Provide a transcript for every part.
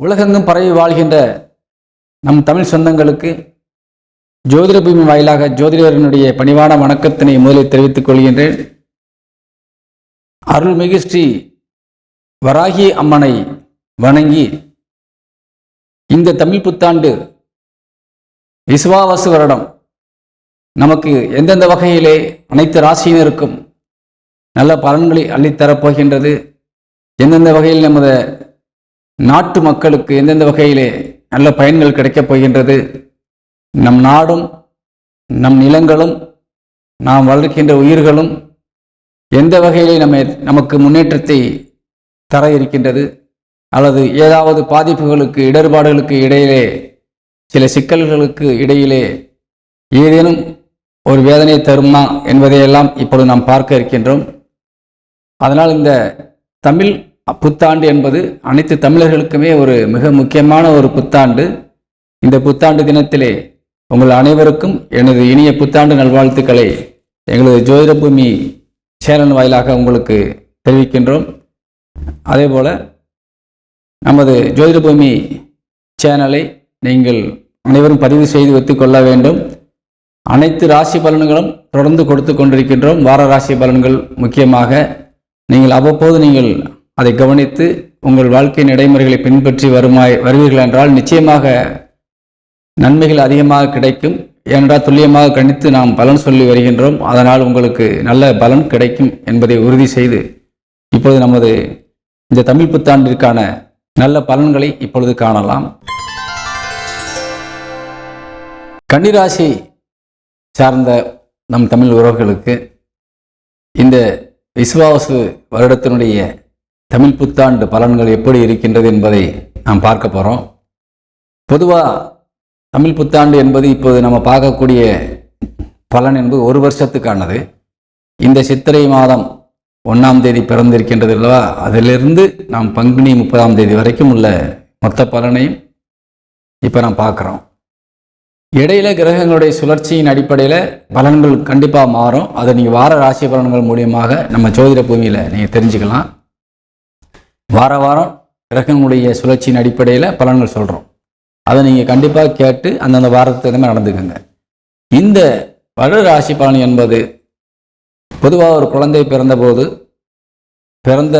உலகெங்கும் பரவி வாழ்கின்ற நம் தமிழ் சொந்தங்களுக்கு ஜோதிட பூமி வாயிலாக ஜோதிடரினுடைய பணிவான வணக்கத்தினை முதலில் தெரிவித்துக் கொள்கின்றேன். அருள்மிகு ஸ்ரீ வராகி அம்மனை வணங்கி இந்த தமிழ் புத்தாண்டு விசுவாவசு வருடம் நமக்கு எந்தெந்த வகையிலே அனைத்து ராசியினருக்கும் நல்ல பலன்களை அள்ளித்தரப் போகின்றது. எந்தெந்த வகையில் நமது நாட்டு மக்களுக்கு எந்தெந்த வகையிலே நல்ல பயன்கள் கிடைக்கப் போகின்றது? நம் நாடும் நம் நிலங்களும் நாம் வளர்க்கின்ற உயிர்களும் எந்த வகையிலே நம்ம நமக்கு முன்னேற்றத்தை தர இருக்கின்றது? அல்லது ஏதாவது பாதிப்புகளுக்கு இடர்பாடுகளுக்கு இடையிலே சில சிக்கல்களுக்கு இடையிலே ஏதேனும் ஒரு வேதனை தருமா என்பதையெல்லாம் இப்பொழுது நாம் பார்க்க இருக்கின்றோம். அதனால் இந்த தமிழ் புத்தாண்டு என்பது அனைத்து தமிழர்களுக்குமே ஒரு மிக முக்கியமான ஒரு புத்தாண்டு. இந்த புத்தாண்டு தினத்திலே உங்கள் அனைவருக்கும் எனது இனிய புத்தாண்டு நல்வாழ்த்துக்களை எங்களது ஜோதிட பூமி சேனல் வாயிலாக உங்களுக்கு தெரிவிக்கின்றோம். அதேபோல் நமது ஜோதிட பூமி சேனலை நீங்கள் அனைவரும் பதிவு செய்து ஒத்துக்கொள்ள வேண்டும். அனைத்து ராசி பலன்களும் தொடர்ந்து கொடுத்து கொண்டிருக்கின்றோம். வார ராசி பலன்கள் முக்கியமாக நீங்கள் அவ்வப்போது நீங்கள் அதை கவனித்து உங்கள் வாழ்க்கை நடைமுறைகளை பின்பற்றி வருமாய் வருவீர்கள் என்றால் நிச்சயமாக நன்மைகள் அதிகமாக கிடைக்கும். ஏனென்றால் துல்லியமாக கணித்து நாம் பலன் சொல்லி வருகின்றோம். அதனால் உங்களுக்கு நல்ல பலன் கிடைக்கும் என்பதை உறுதி செய்து இப்பொழுது நமது இந்த தமிழ் புத்தாண்டிற்கான நல்ல பலன்களை இப்பொழுது காணலாம். கன்னிராசி சார்ந்த நம் தமிழ் உறவுகளுக்கு இந்த விசுவாசு வருடத்தினுடைய தமிழ் புத்தாண்டு பலன்கள் எப்படி இருக்கின்றது என்பதை நாம் பார்க்க போகிறோம் பொதுவாக தமிழ் புத்தாண்டு என்பது இப்போது நம்ம பார்க்கக்கூடிய பலன் என்பது ஒரு வருஷத்துக்கானது. இந்த சித்திரை மாதம் ஒன்றாம் தேதி பிறந்திருக்கின்றது அல்லவா? அதிலிருந்து நாம் பங்குனி முப்பதாம் தேதி வரைக்கும் உள்ள மொத்த பலனையும் இப்போ நாம் பார்க்குறோம். இடையில கிரகங்களுடைய சுழற்சியின் அடிப்படையில் பலன்கள் கண்டிப்பாக மாறும். அதை நீங்கள் வார ராசி பலன்கள் மூலியமாக நம்ம ஜோதிட பூமியில் நீங்கள் தெரிஞ்சுக்கலாம். வார வாரம் கிரகங்களுடைய சுழற்சியின் அடிப்படையில் பலன்கள் சொல்கிறோம் அதை நீங்கள் கண்டிப்பாக கேட்டு அந்தந்த வாரத்துக்கு மாதிரி நடந்துக்கோங்க. இந்த வட ராசி பலன் என்பது பொதுவாக ஒரு குழந்தை பிறந்தபோது பிறந்த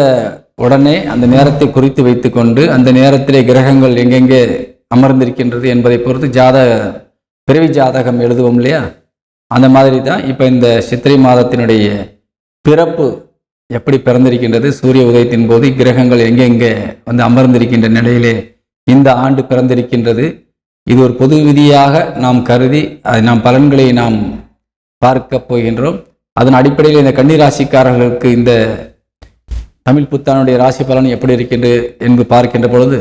உடனே அந்த நேரத்தை குறித்து வைத்துக்கொண்டு அந்த நேரத்திலே கிரகங்கள் எங்கெங்கே அமர்ந்திருக்கின்றது என்பதை பொறுத்து ஜாத பிறவி ஜாதகம் எழுதுவோம் இல்லையா? அந்த மாதிரி தான் இப்போ இந்த சித்திரை மாதத்தினுடைய பிறப்பு எப்படி பிறந்திருக்கின்றது? சூரிய உதயத்தின் போது கிரகங்கள் எங்கெங்கே வந்து அமர்ந்திருக்கின்ற நிலையிலே இந்த ஆண்டு பிறந்திருக்கின்றது. இது ஒரு பொது விதியாக நாம் கருதி அதை நாம் பலன்களை நாம் பார்க்க போகின்றோம். அதன் அடிப்படையில் இந்த கன்னிராசிக்காரர்களுக்கு இந்த தமிழ் புத்தானுடைய ராசி பலன் எப்படி இருக்கின்றது என்று பார்க்கின்ற பொழுது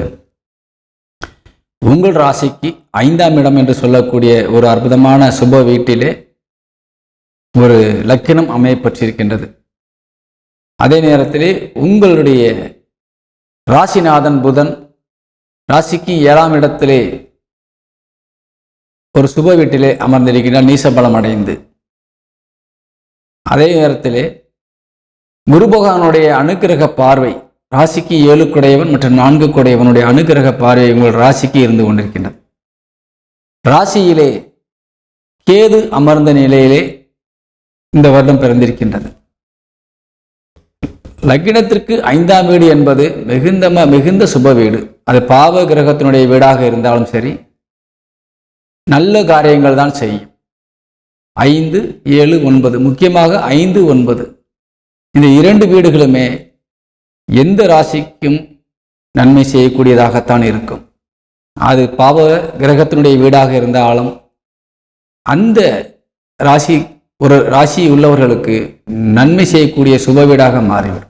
உங்கள் ராசிக்கு ஐந்தாம் இடம் என்று சொல்லக்கூடிய ஒரு அற்புதமான சுப வீட்டிலே ஒரு லக்கினம் அமையப்பட்டிருக்கின்றது. அதே நேரத்திலே உங்களுடைய ராசிநாதன் புதன் ராசிக்கு ஏழாம் இடத்திலே ஒரு சுப வீட்டிலே அமர்ந்திருக்கிறார் நீசபலம் அடைந்து. அதே நேரத்திலே குரு பகவானுடைய பார்வை ராசிக்கு ஏழு குடையவன் மற்றும் நான்கு குடையவனுடைய அனுகிரக பார்வை உங்கள் ராசிக்கு இருந்து கொண்டிருக்கின்றது. ராசியிலே கேது அமர்ந்த நிலையிலே இந்த வருடம் பிறந்திருக்கின்றது. லக்கினத்திற்கு ஐந்தாம் வீடு என்பது மிகுந்த மிகுந்த சுப வீடு. அது பாவ கிரகத்தினுடைய வீடாக இருந்தாலும் சரி நல்ல காரியங்கள் தான் செய்யும். ஐந்து ஏழு ஒன்பது முக்கியமாக ஐந்து ஒன்பது. இந்த இரண்டு வீடுகளுமே எந்த ராசிக்கும் நன்மை செய்யக்கூடியதாகத்தான் இருக்கும். அது பாவ கிரகத்தினுடைய வீடாக இருந்தாலும் அந்த ராசி ஒரு ராசி உள்ளவர்களுக்கு நன்மை செய்யக்கூடிய சுப வீடாக மாறிவிடும்.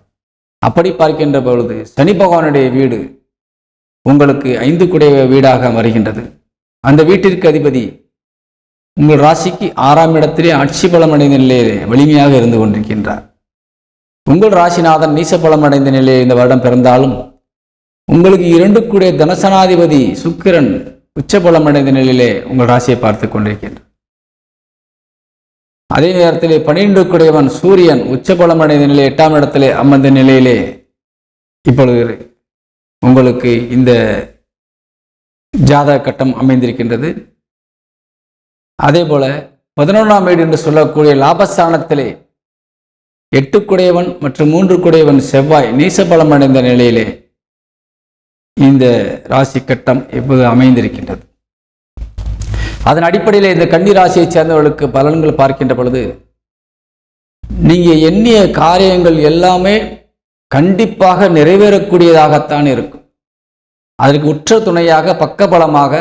அப்படி பார்க்கின்ற பொழுது சனி பகவானுடைய வீடு உங்களுக்கு ஐந்து குடைய வீடாக வருகின்றது அந்த வீட்டிற்கு அதிபதி உங்கள் ராசிக்கு ஆறாம் இடத்திலே ஆட்சி பலம் அடைந்த நிலையிலே வலிமையாக இருந்து கொண்டிருக்கின்றார். உங்கள் ராசிநாதன் நீசபலம் அடைந்த நிலையில் இந்த வருடம் பிறந்தாலும் உங்களுக்கு இரண்டு கூடிய தனசனாதிபதி சுக்கிரன் உச்சபலம் அடைந்த நிலையிலே உங்கள் ராசியை பார்த்து கொண்டிருக்கின்றார். அதே நேரத்திலே பனிரெண்டுக்குடையவன் சூரியன் உச்சபலம் அடைந்த நிலை எட்டாம் இடத்திலே அமர்ந்த நிலையிலே இப்பொழுது உங்களுக்கு இந்த ஜாதக கட்டம் அமைந்திருக்கின்றது. அதே போல பதினொன்றாம் வீடு என்று சொல்லக்கூடிய லாபஸ்தானத்திலே எட்டுக்குடையவன் மற்றும் மூன்று குடையவன் செவ்வாய் நீசபலம் அடைந்த நிலையிலே இந்த ராசி கட்டம் இப்போது அமைந்திருக்கின்றது. அதன் அடிப்படையில் இந்த கன்னி ராசியை சேர்ந்தவர்களுக்கு பலன்கள் பார்க்கின்ற பொழுது நீங்கள் எண்ணிய காரியங்கள் எல்லாமே கண்டிப்பாக நிறைவேறக்கூடியதாகத்தான் இருக்கும். அதற்கு உற்ற துணையாக பக்கபலமாக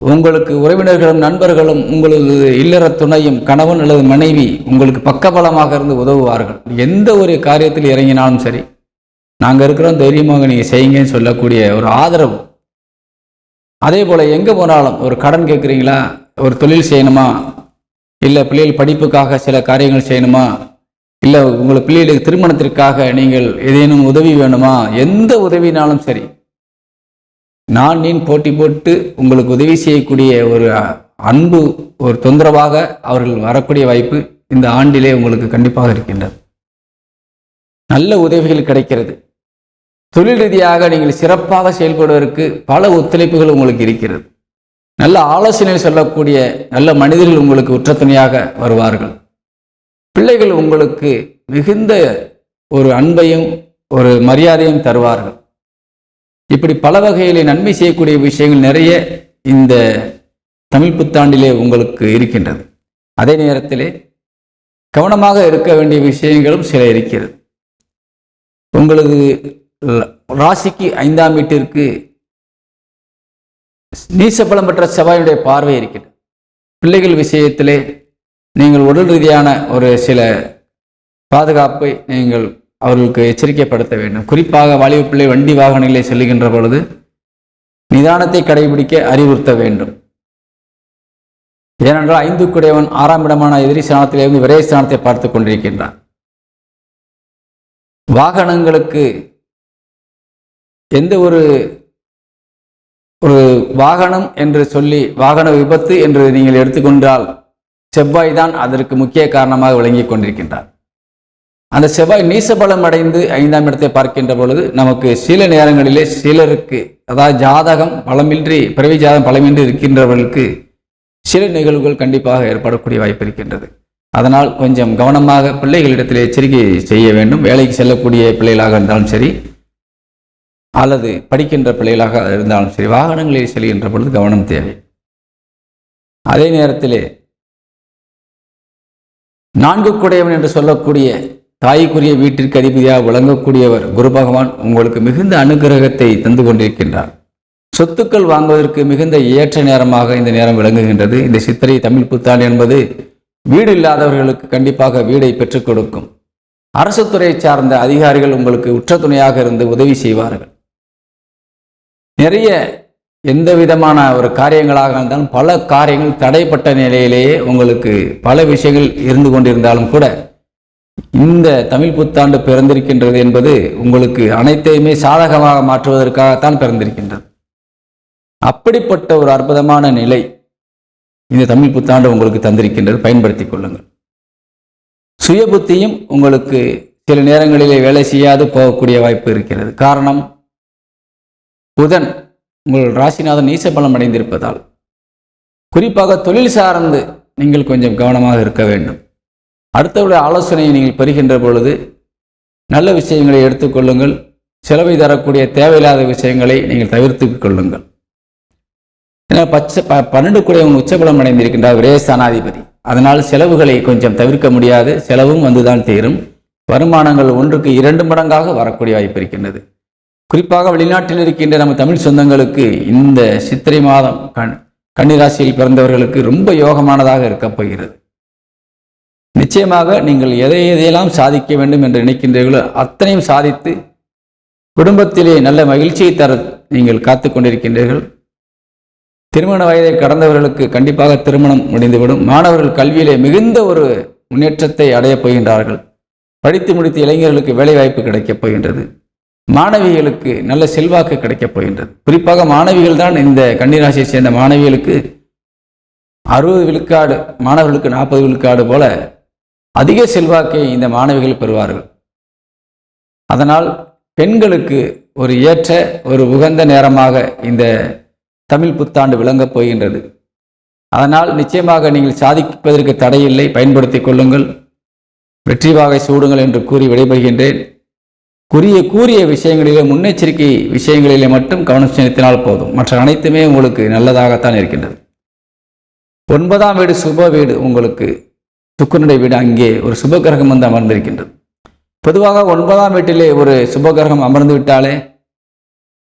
உங்களுக்கு உறவினர்களும் நண்பர்களும் உங்களது இல்லற துணையும் கணவன் அல்லது மனைவி உங்களுக்கு பக்கபலமாக இருந்து உதவுவார்கள். எந்த ஒரு காரியத்தில் இறங்கினாலும் சரி நாங்கள் இருக்கிறோம் தைரியமாக நீங்கள் செய்யுங்கன்னு சொல்லக்கூடிய ஒரு ஆதரவு. அதே போல் எங்கே போனாலும் ஒரு கடன் கேட்குறீங்களா? ஒரு தொழில் செய்யணுமா? இல்லை பிள்ளைகள் படிப்புக்காக சில காரியங்கள் செய்யணுமா? இல்லை உங்களை பிள்ளைகளுக்கு திருமணத்திற்காக நீங்கள் ஏதேனும் உதவி வேணுமா? எந்த உதவினாலும் சரி. நான் நீன் போட்டி போட்டு உங்களுக்கு உதவி செய்யக்கூடிய ஒரு அன்பு ஒரு தொந்தரவாக அவர்கள் வரக்கூடிய வாய்ப்பு இந்த ஆண்டிலே உங்களுக்கு கண்டிப்பாக இருக்கின்றது. நல்ல உதவிகள் கிடைக்கிறது. தொழில் ரீதியாக நீங்கள் சிறப்பாக செயல்படுவதற்கு பல ஒத்துழைப்புகள் உங்களுக்கு இருக்கிறது. நல்ல ஆலோசனை சொல்லக்கூடிய நல்ல மனிதர்கள் உங்களுக்கு உற்றத்துணையாக வருவார்கள். பிள்ளைகள் உங்களுக்கு மிகுந்த ஒரு அன்பையும் ஒரு மரியாதையும் தருவார்கள். இப்படி பல வகையிலே நன்மை செய்யக்கூடிய விஷயங்கள் நிறைய இந்த தமிழ் புத்தாண்டிலே உங்களுக்கு இருக்கின்றது. அதே நேரத்திலே கவனமாக இருக்க வேண்டிய விஷயங்களும் சில இருக்கிறது. உங்களது ராசிக்கு ஐந்தாம் வீட்டிற்கு நீசப்பலம் பெற்ற செவ்வாயுடைய பார்வை இருக்கிறது பிள்ளைகள் விஷயத்திலே நீங்கள் உடல் ரீதியான ஒரு சில பாதுகாப்பை நீங்கள் அவர்களுக்கு எச்சரிக்கைப்படுத்த வேண்டும். குறிப்பாக வாலிப பிள்ளை வண்டி வாகனங்களை செல்லுகின்ற பொழுது நிதானத்தை கடைபிடிக்க அறிவுறுத்த வேண்டும். ஏனென்றால் ஐந்து குடையவன் ஆறாம் இடமான எதிரி ஸ்தானத்திலிருந்து விரைய ஸ்தானத்தை பார்த்து கொண்டிருக்கின்றான். வாகனங்களுக்கு எந்த ஒரு ஒரு வாகனம் என்று சொல்லி வாகன விபத்து என்று நீங்கள் எடுத்துக்கொண்டால் செவ்வாய் தான் அதற்கு முக்கிய காரணமாக விளங்கிக் கொண்டிருக்கின்றார். அந்த செவ்வாய் நீசபலம் அடைந்து ஐந்தாம் இடத்தை பார்க்கின்ற பொழுது நமக்கு சில நேரங்களிலே சிலருக்கு அதாவது ஜாதகம் பலமின்றி பிறவி ஜாதகம் பலமின்றி இருக்கின்றவர்களுக்கு சில நிகழ்வுகள் கண்டிப்பாக ஏற்படக்கூடிய வாய்ப்பு இருக்கின்றது. அதனால் கொஞ்சம் கவனமாக பிள்ளைகளிடத்தில் எச்சரிக்கை செய்ய வேண்டும். வேலைக்கு செல்லக்கூடிய பிள்ளைகளாக இருந்தாலும் சரி அல்லது படிக்கின்ற பிள்ளைகளாக இருந்தாலும் சரி வாகனங்களில் செல்கின்ற பொழுது கவனம் தேவை. அதே நேரத்திலே நான்கு குடையவன் என்று சொல்லக்கூடிய தாய்க்குரிய வீட்டிற்கு அதிபதியாக விளங்கக்கூடியவர் குரு பகவான் உங்களுக்கு மிகுந்த அனுகிரகத்தை தந்து கொண்டிருக்கின்றார். சொத்துக்கள் வாங்குவதற்கு மிகுந்த ஏற்ற நேரமாக இந்த நேரம் விளங்குகின்றது. இந்த சித்திரை தமிழ் புத்தாண்டு என்பது வீடு இல்லாதவர்களுக்கு கண்டிப்பாக வீடை பெற்றுக் கொடுக்கும். அரசு துறை சார்ந்த அதிகாரிகள் உங்களுக்கு உற்ற துணையாக இருந்து உதவி செய்வார்கள். நிறைய எந்த விதமான ஒரு காரியங்களாக இருந்தாலும் பல காரியங்கள் தடைப்பட்ட நிலையிலேயே உங்களுக்கு பல விஷயங்கள் இருந்து கொண்டிருந்தாலும் கூட இந்த தமிழ் புத்தாண்டு பிறந்திருக்கின்றது என்பது உங்களுக்கு அனைத்தையுமே சாதகமாக மாற்றுவதற்காகத்தான் பிறந்திருக்கின்றது. அப்படிப்பட்ட ஒரு அற்புதமான நிலை இந்த தமிழ் புத்தாண்டு உங்களுக்கு தந்திருக்கின்றது. பயன்படுத்திக் கொள்ளுங்கள். சுய புத்தியும் உங்களுக்கு சில நேரங்களிலே வேலை செய்யாது போகக்கூடிய வாய்ப்பு இருக்கிறது. காரணம் புதன் உங்கள் ராசிநாதன் நீசபலம் அடைந்திருப்பதால் குறிப்பாக தொழில் சார்ந்து நீங்கள் கொஞ்சம் கவனமாக இருக்க வேண்டும். அடுத்தவருடைய ஆலோசனையை நீங்கள் பெறுகின்ற பொழுது நல்ல விஷயங்களை எடுத்துக்கொள்ளுங்கள் செலவை தரக்கூடிய தேவையில்லாத விஷயங்களை நீங்கள் தவிர்த்து கொள்ளுங்கள். ஏன்னா பச்சை ப பன்னெண்டு கூடியவங்க உச்சபலம் அடைந்திருக்கின்றார் ஒரே ஸ்தானாதிபதி அதனால் செலவுகளை கொஞ்சம் தவிர்க்க முடியாது. செலவும் வந்துதான் தீரும். வருமானங்கள் ஒன்றுக்கு இரண்டு மடங்காக வரக்கூடிய வாய்ப்பு இருக்கின்றது. குறிப்பாக வெளிநாட்டில் இருக்கின்ற நம்ம தமிழ் சொந்தங்களுக்கு இந்த சித்திரை மாதம் கண் கன்னிராசியில் பிறந்தவர்களுக்கு ரொம்ப யோகமானதாக இருக்கப் போகிறது. நிச்சயமாக நீங்கள் எதை எதையெல்லாம் சாதிக்க வேண்டும் என்று நினைக்கின்றீர்களோ அத்தனையும் சாதித்து குடும்பத்திலே நல்ல மகிழ்ச்சியை தர நீங்கள் காத்து கொண்டிருக்கின்றீர்கள். திருமண வயதை கடந்தவர்களுக்கு கண்டிப்பாக திருமணம் முடிந்துவிடும். மாணவர்கள் கல்வியிலே மிகுந்த ஒரு முன்னேற்றத்தை அடையப் போகின்றார்கள். படித்து முடித்த இளைஞர்களுக்கு வேலைவாய்ப்பு கிடைக்கப் போகின்றது. மாணவிகளுக்கு நல்ல செல்வாக்கு கிடைக்கப் போகின்றது. குறிப்பாக மாணவிகள் தான் இந்த கன்னிராசியை சேர்ந்த மாணவிகளுக்கு அறுபது விழுக்காடு மாணவர்களுக்கு நாற்பது விழுக்காடு போல அதிக செல்வாக்கை இந்த மாணவிகள் பெறுவார்கள். அதனால் பெண்களுக்கு ஒரு ஏற்ற ஒரு உகந்த நேரமாக இந்த தமிழ் புத்தாண்டு விளங்கப் போகின்றது. அதனால் நிச்சயமாக நீங்கள் சாதிப்பதற்கு தடையில்லை. பயன்படுத்திக் கொள்ளுங்கள். வெற்றி வாகை சூடுங்கள் என்று கூறி விடைபெறுகின்றேன். குறிய கூறிய விஷயங்களிலே முன்னெச்சரிக்கை விஷயங்களிலே மட்டும் கவனம் செலுத்தினால் போதும். மற்ற அனைத்துமே உங்களுக்கு நல்லதாகத்தான் இருக்கின்றது. ஒன்பதாம் வீடு சுப வீடு உங்களுக்கு சுக்கரனுடைய வீடு. அங்கே ஒரு சுப கிரகம் வந்து அமர்ந்திருக்கின்றது. பொதுவாக ஒன்பதாம் வீட்டிலே ஒரு சுப கிரகம் அமர்ந்து விட்டாலே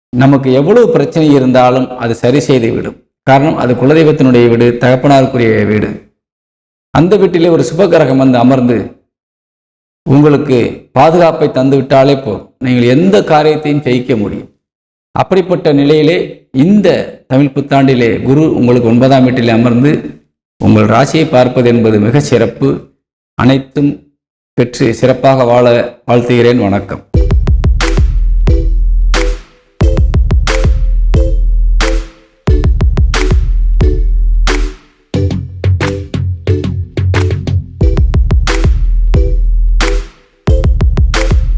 நமக்கு எவ்வளவு பிரச்சனை இருந்தாலும் அது சரி செய்து விடும். காரணம் அது குலதெய்வத்தினுடைய வீடு தகப்பனாருக்குரிய வீடு. அந்த வீட்டிலே ஒரு சுப கிரகம் வந்து அமர்ந்து உங்களுக்கு பாதுகாப்பை தந்துவிட்டாலே போதும். நீங்கள் எந்த காரியத்தையும் ஜெயிக்க முடியும். அப்படிப்பட்ட நிலையிலே இந்த தமிழ் புத்தாண்டிலே குரு உங்களுக்கு ஒன்பதாம் வீட்டில் அமர்ந்து உங்கள் ராசியை பார்ப்பது என்பது மிக சிறப்பு. அனைத்தும் பெற்று சிறப்பாக வாழ வாழ்த்துகிறேன். வணக்கம்.